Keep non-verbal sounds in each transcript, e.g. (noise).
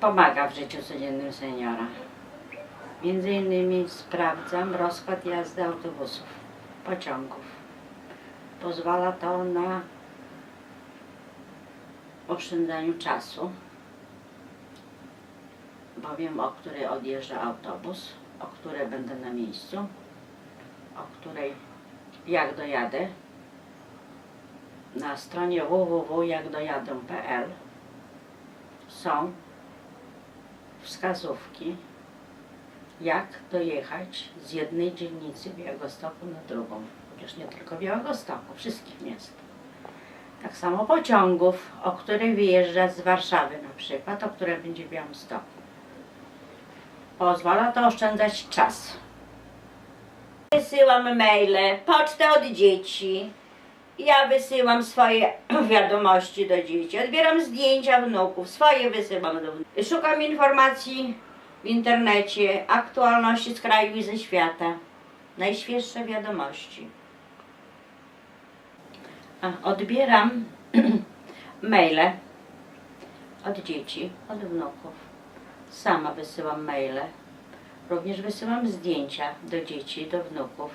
pomaga w życiu codziennym seniora. Między innymi sprawdzam rozkład jazdy autobusów, pociągów. Pozwala to na oszczędzaniu czasu, bo wiem, o której odjeżdża autobus, o której będę na miejscu, o której jak dojadę. Na stronie www.jakdojadę.pl są wskazówki, jak dojechać z jednej dzielnicy Białegostoku na drugą. Chociaż nie tylko Białegostoku, wszystkich miast. Tak samo pociągów, o której wyjeżdża z Warszawy na przykład, o której będzie w. Pozwala to oszczędzać czas. Wysyłam maile, pocztę od dzieci. Ja wysyłam swoje wiadomości do dzieci, odbieram zdjęcia wnuków, swoje wysyłam do wnuków. Szukam informacji w internecie, aktualności z kraju i ze świata. Najświeższe wiadomości. A, odbieram (clears throat) maile od dzieci, od wnuków. Sama wysyłam maile. Również wysyłam zdjęcia do dzieci, do wnuków.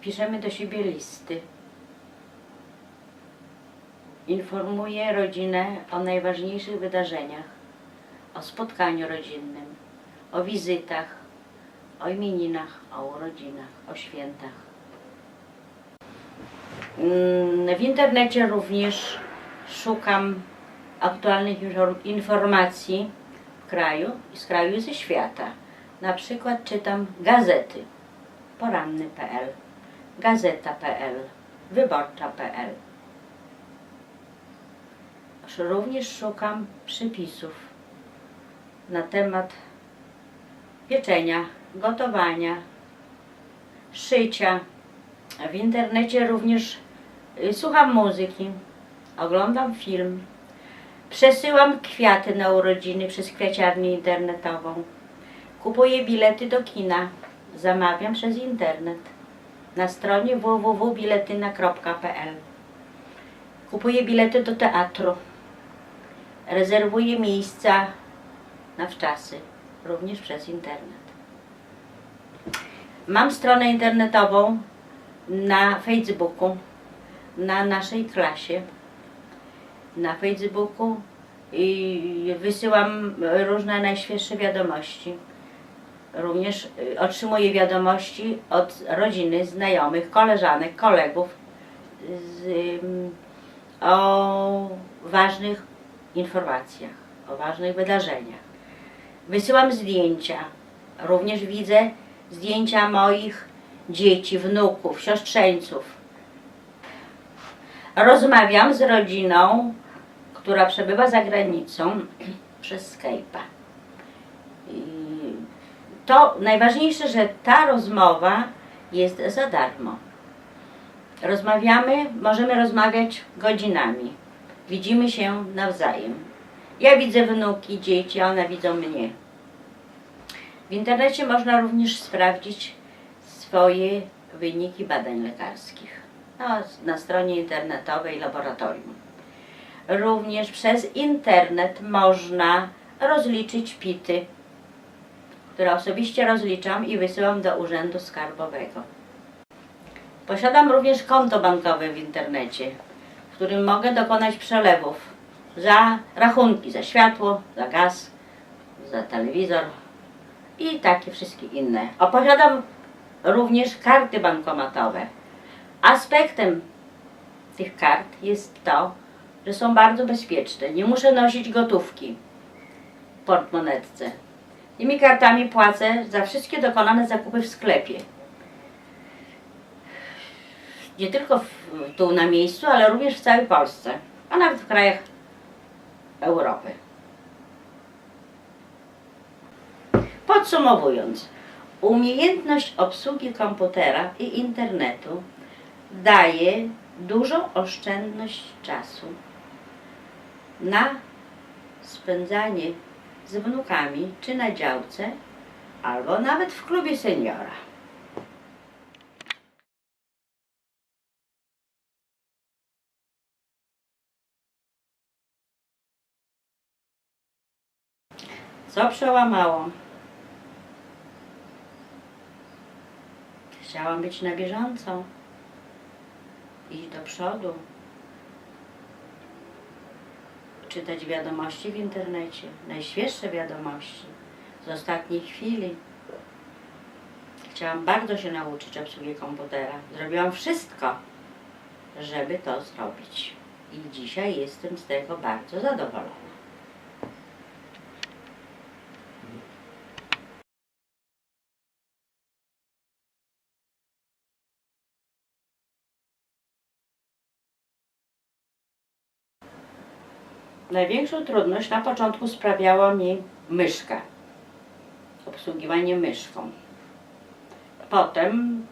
Piszemy do siebie listy. Informuję rodzinę o najważniejszych wydarzeniach, o spotkaniu rodzinnym, o wizytach, o imieninach, o urodzinach, o świętach. Mm, W internecie również szukam aktualnych infor- informacji w kraju i z kraju i ze świata. Na przykład czytam gazety poranny.pl, gazeta.pl, wyborcza.pl. Również szukam przypisów na temat pieczenia, gotowania, szycia. W internecie również y, słucham muzyki, oglądam film, przesyłam kwiaty na urodziny przez kwiaciarnię internetową, kupuję bilety do kina, zamawiam przez internet. Na stronie www.biletyna.pl. Kupuję bilety do teatru, rezerwuję miejsca na wczasy, również przez internet. Mam stronę internetową na Facebooku, na naszej klasie. Na Facebooku i wysyłam różne najświeższe wiadomości. Również y, otrzymuję wiadomości od rodziny, znajomych, koleżanek, kolegów z, o ważnych informacjach, o ważnych wydarzeniach. Wysyłam zdjęcia. Również widzę zdjęcia moich dzieci, wnuków, siostrzeńców. Rozmawiam z rodziną, która przebywa za granicą (clears throat) przez Skype'a. To najważniejsze, że ta rozmowa jest za darmo. Rozmawiamy, możemy rozmawiać godzinami. Widzimy się nawzajem. Ja widzę wnuki, dzieci, a one widzą mnie. W internecie można również sprawdzić swoje wyniki badań lekarskich no, na stronie internetowej laboratorium. Również przez internet można rozliczyć PIT-y, które osobiście rozliczam i wysyłam do Urzędu Skarbowego. Posiadam również konto bankowe w internecie, którym mogę dokonać przelewów za rachunki, za światło, za gaz, za telewizor i takie wszystkie inne. A posiadam również karty bankomatowe. Aspektem tych kart jest to, że są bardzo bezpieczne. Nie muszę nosić gotówki w portmonetce. Tymi kartami płacę za wszystkie dokonane zakupy w sklepie. Nie tylko w, tu na miejscu, ale również w całej Polsce, a nawet w krajach Europy. Podsumowując, umiejętność obsługi komputera i internetu daje dużą oszczędność czasu na spędzanie z wnukami, czy na działce, albo nawet w klubie seniora. Co przełamało? Chciałam być na bieżąco. Iść do przodu. Czytać wiadomości w internecie. Najświeższe wiadomości z ostatniej chwili. Chciałam bardzo się nauczyć obsługi komputera. Zrobiłam wszystko, żeby to zrobić. I dzisiaj jestem z tego bardzo zadowolona. Największą trudność na początku sprawiała mi myszka. Obsługiwanie myszką. Potem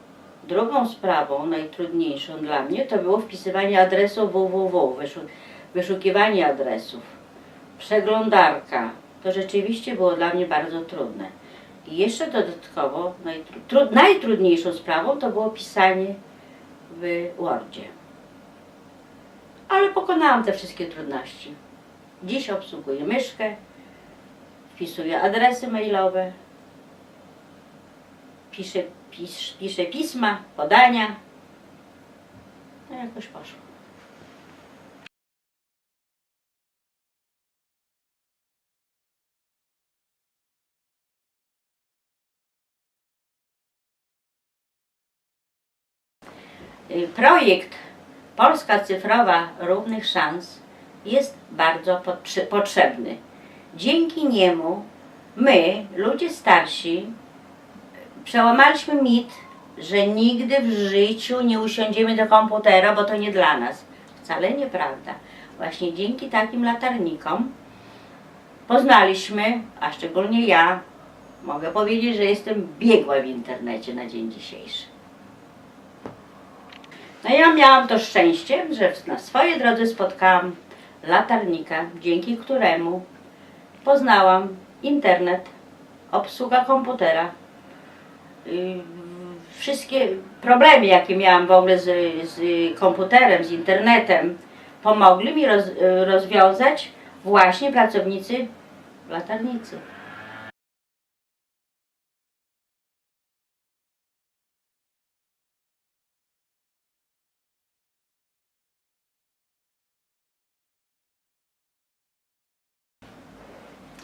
drugą sprawą, najtrudniejszą dla mnie, to było wpisywanie adresu www, wyszu- wyszukiwanie adresów, przeglądarka. To rzeczywiście było dla mnie bardzo trudne. I jeszcze dodatkowo najtru- tru- najtrudniejszą sprawą to było pisanie w Wordzie. Ale pokonałam te wszystkie trudności. Dziś obsługuję myszkę, wpisuję adresy mailowe, piszę, pis, piszę pisma, podania. No jakoś poszło. Y, Projekt Polska Cyfrowa Równych Szans jest bardzo potrze- potrzebny. Dzięki niemu my, ludzie starsi, przełamaliśmy mit, że nigdy w życiu nie usiądziemy do komputera, bo to nie dla nas. Wcale nieprawda. Właśnie dzięki takim latarnikom poznaliśmy, a szczególnie ja, mogę powiedzieć, że jestem biegła w internecie na dzień dzisiejszy. No ja miałam to szczęście, że na swojej drodze spotkałam latarnika, dzięki któremu poznałam internet, obsługa komputera, yy, wszystkie problemy, jakie miałam w ogóle z, z komputerem, z internetem, pomogli mi roz, rozwiązać właśnie pracownicy latarnicy.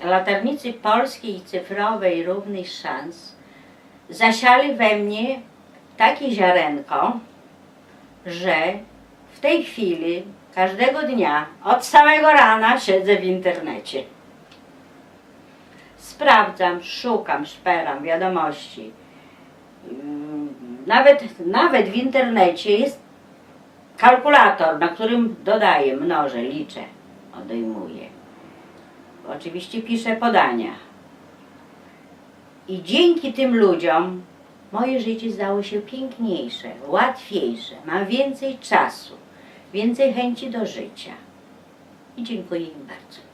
Latarnicy polskiej cyfrowej równych szans zasiali we mnie takie ziarenko, że w tej chwili każdego dnia od samego rana siedzę w internecie. Sprawdzam, szukam, szperam wiadomości. Mm, Nawet, nawet w internecie jest kalkulator, na którym dodaję, mnożę, liczę, odejmuję. Oczywiście piszę podania. I dzięki tym ludziom moje życie stało się piękniejsze, łatwiejsze. Mam więcej czasu, więcej chęci do życia. I dziękuję im bardzo.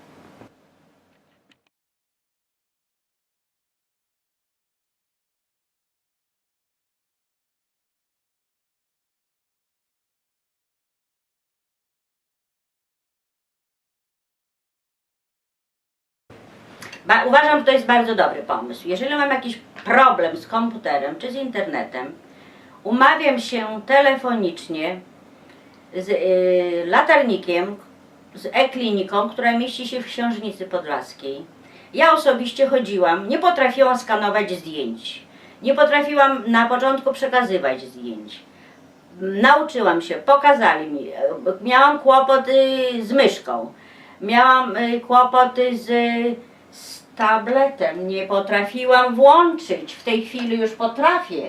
Ba, uważam, że to jest bardzo dobry pomysł. Jeżeli mam jakiś problem z komputerem czy z internetem, umawiam się telefonicznie z y, latarnikiem, z e-kliniką, która mieści się w Książnicy Podlaskiej. Ja osobiście chodziłam, nie potrafiłam skanować zdjęć. Nie potrafiłam na początku przekazywać zdjęć. Nauczyłam się, pokazali mi. Miałam kłopoty z myszką. Miałam y, kłopoty z tabletem. Nie potrafiłam włączyć. W tej chwili już potrafię.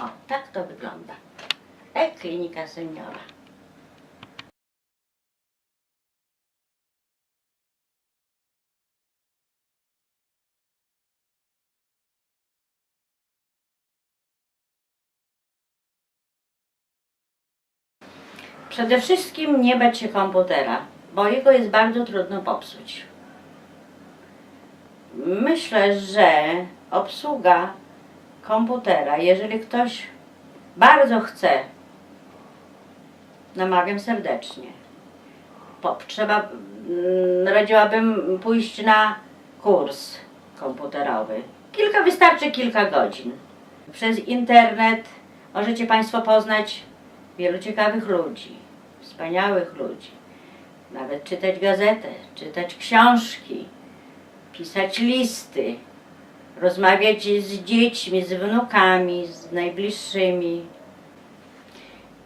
O, tak to wygląda. E-klinika seniora. Przede wszystkim nie bać się komputera, bo jego jest bardzo trudno popsuć. Myślę, że obsługa komputera, jeżeli ktoś bardzo chce namawiam serdecznie. Trzeba, mm, radziłabym pójść na kurs komputerowy. Kilka, wystarczy kilka godzin. Przez internet możecie Państwo poznać wielu ciekawych ludzi, wspaniałych ludzi. Nawet czytać gazetę, czytać książki, pisać listy, rozmawiać z dziećmi, z wnukami, z najbliższymi.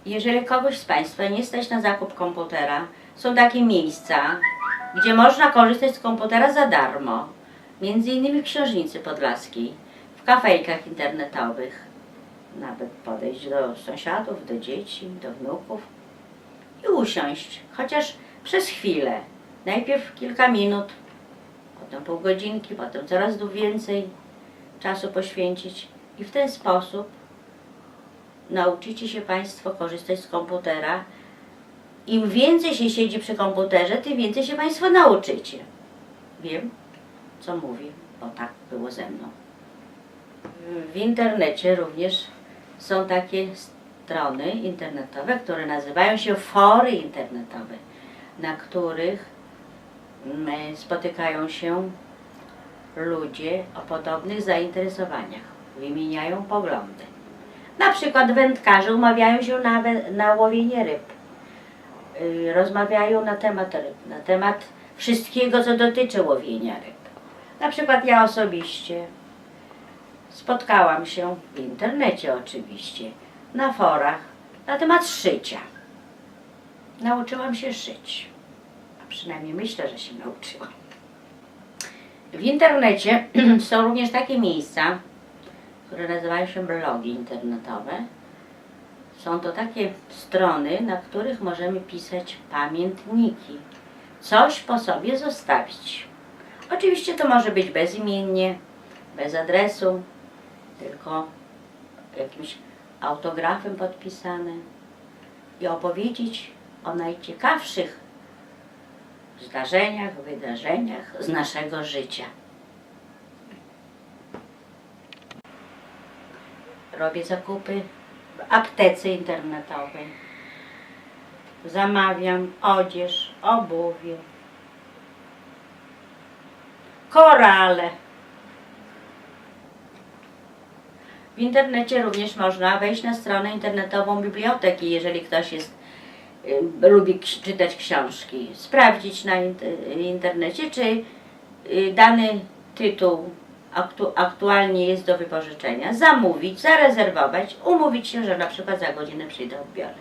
Jeżeli kogoś z Państwa nie stać na zakup komputera, są takie miejsca, gdzie można korzystać z komputera za darmo. Między innymi w Książnicy Podlaskiej, w kafejkach internetowych. Nawet podejść do sąsiadów, do dzieci, do wnuków i usiąść, chociaż przez chwilę. Najpierw kilka minut, potem pół godzinki, potem coraz więcej czasu poświęcić i w ten sposób nauczycie się Państwo korzystać z komputera. Im więcej się siedzi przy komputerze, tym więcej się Państwo nauczycie. Wiem, co mówię, bo tak było ze mną. W internecie również są takie strony internetowe, które nazywają się fory internetowe, na których spotykają się ludzie o podobnych zainteresowaniach, wymieniają poglądy. Na przykład wędkarze umawiają się na, na łowienie ryb. Yy, Rozmawiają na temat ryb, na temat wszystkiego, co dotyczy łowienia ryb. Na przykład ja osobiście spotkałam się w internecie oczywiście, na forach na temat szycia. Nauczyłam się szyć. A przynajmniej myślę, że się nauczyłam. W internecie (clears throat) są również takie miejsca, które nazywają się blogi internetowe. Są to takie strony, na których możemy pisać pamiętniki, coś po sobie zostawić. Oczywiście to może być bezimiennie, bez adresu, tylko jakimś autografem podpisane i opowiedzieć o najciekawszych zdarzeniach, wydarzeniach z naszego życia. Robię zakupy w aptece internetowej. Zamawiam odzież, obuwie, korale. W internecie również można wejść na stronę internetową biblioteki, jeżeli ktoś jest, y, lubi czytać książki. Sprawdzić na int- internecie, czy y, dany tytuł aktu- aktualnie jest do wypożyczenia. Zamówić, zarezerwować, umówić się, że na przykład za godzinę przyjdę odbiorę.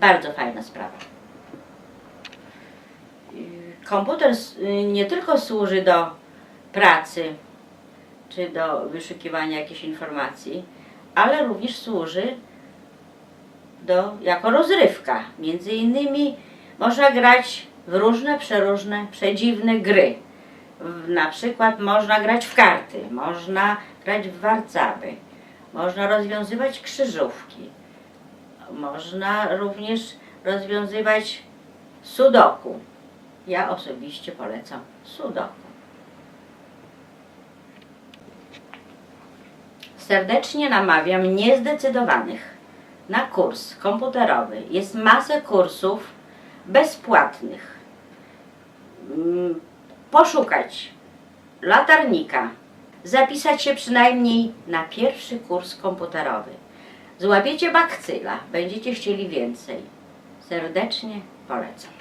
Bardzo fajna sprawa. Y, Komputer nie tylko służy do pracy, czy do wyszukiwania jakichś informacji, ale również służy do, jako rozrywka. Między innymi można grać w różne, przeróżne, przedziwne gry. Na przykład można grać w karty, można grać w warcaby, można rozwiązywać krzyżówki, można również rozwiązywać sudoku. Ja osobiście polecam sudoku. Serdecznie namawiam niezdecydowanych na kurs komputerowy. Jest masę kursów bezpłatnych. Mm, Poszukać latarnika, zapisać się przynajmniej na pierwszy kurs komputerowy. Złapiecie bakcyla, będziecie chcieli więcej. Serdecznie polecam.